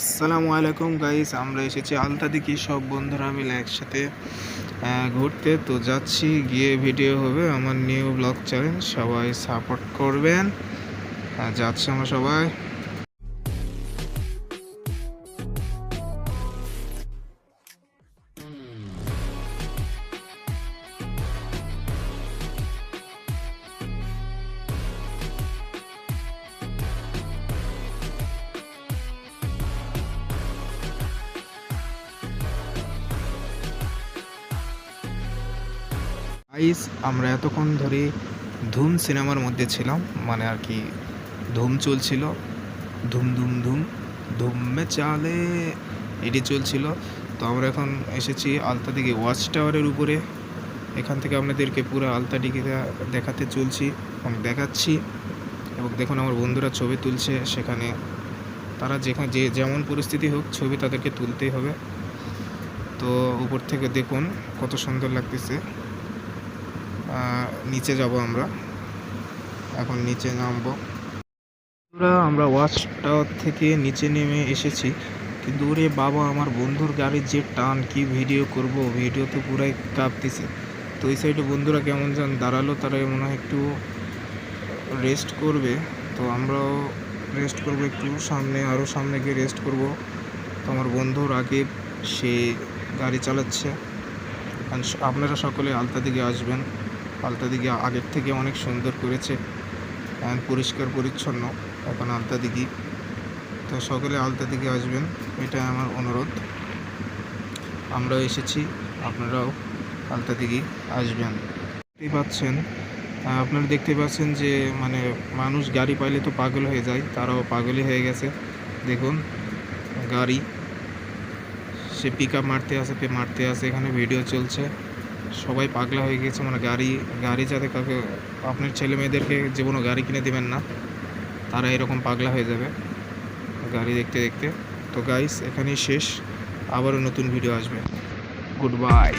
আসসালামু আলাইকুম গাইস, আমরা এসেছি আলতা দিকে সব বন্ধুরা মিলে একসাথে ঘুরতে। তো যাচ্ছি, গিয়ে ভিডিও হবে আমার নিউ ব্লগ চ্যানেল সবাই সাপোর্ট করবেন। যাচ্ছি আমরা সবাই। গাইস আমরা এতক্ষণ ধরে ধুম সিনেমার মধ্যে ছিলাম মানে আর কি ধুম চলছিল, ধুম ধুম ধুম, ধুমে চালে এটি চলছিল। তো আমরা এখন এসেছি আলতা দিকে ওয়াচ টাওয়ারের উপরে। এখান থেকে আপনাদেরকে পুরো আলতা দিকে দেখাতে চলছি এবং দেখাচ্ছি। এবং দেখুন আমার বন্ধুরা ছবি তুলছে সেখানে। তারা যেখানে যে যেমন পরিস্থিতি হোক, ছবি তাদেরকে তুলতেই হবে। তো উপর থেকে দেখুন কত সুন্দর লাগতেছে। নিচে যাব আমরা। এখন নিচে নামবো। বন্ধুরা, আমরা ওয়াচ টাওয়ার থেকে নিচে নেমে এসেছি। কিন্তু ওরে বাবা আমার বন্ধুর গাড়ির যে টান কি ভিডিও করব? ভিডিও তো পুরাই কাঁপতেছে। তো ওই সাইডে বন্ধুরা কেমন যান দাঁড়াল তারা মনে হয় একটু রেস্ট করবে। তো আমরাও রেস্ট করব একটু সামনে আরও সামনে গিয়ে রেস্ট করব। তো আমার বন্ধুর আগে সে গাড়ি চালাচ্ছে। আপনারা সকলে আলতা দিকে আসবেন। আলতা দিকে আগের থেকে অনেক সুন্দর করেছে পরিষ্কার, পরিচ্ছন্ন এখন আলতা দিঘি। তো সকলে আলতা দিকে আসবেন এটা আমার অনুরোধ। আমরাও এসেছি, আপনারাও আলতা দিঘি আসবেন। দেখতেই পাচ্ছেন আপনারা দেখতে পাচ্ছেন যে মানে মানুষ গাড়ি পাইলে তো পাগল হয়ে যায়, তারাও পাগলই হয়ে গেছে। দেখুন, গাড়ি, সে পিক আপ মারতে আসে পে মারতে আসে, এখানে ভিডিও চলছে। সবাই পাগলা হয়ে গেছে মানে গাড়ি গাড়ি যাতে কাউকে, আপনার ছেলে মেয়েদেরকে কোনো গাড়ি কিনে দেবেন না, তারা এরকম পাগলা হয়ে যাবে গাড়ি দেখতে দেখতে। তো গাইস এখানেই শেষ, আবারও নতুন ভিডিও আসবে। Good bye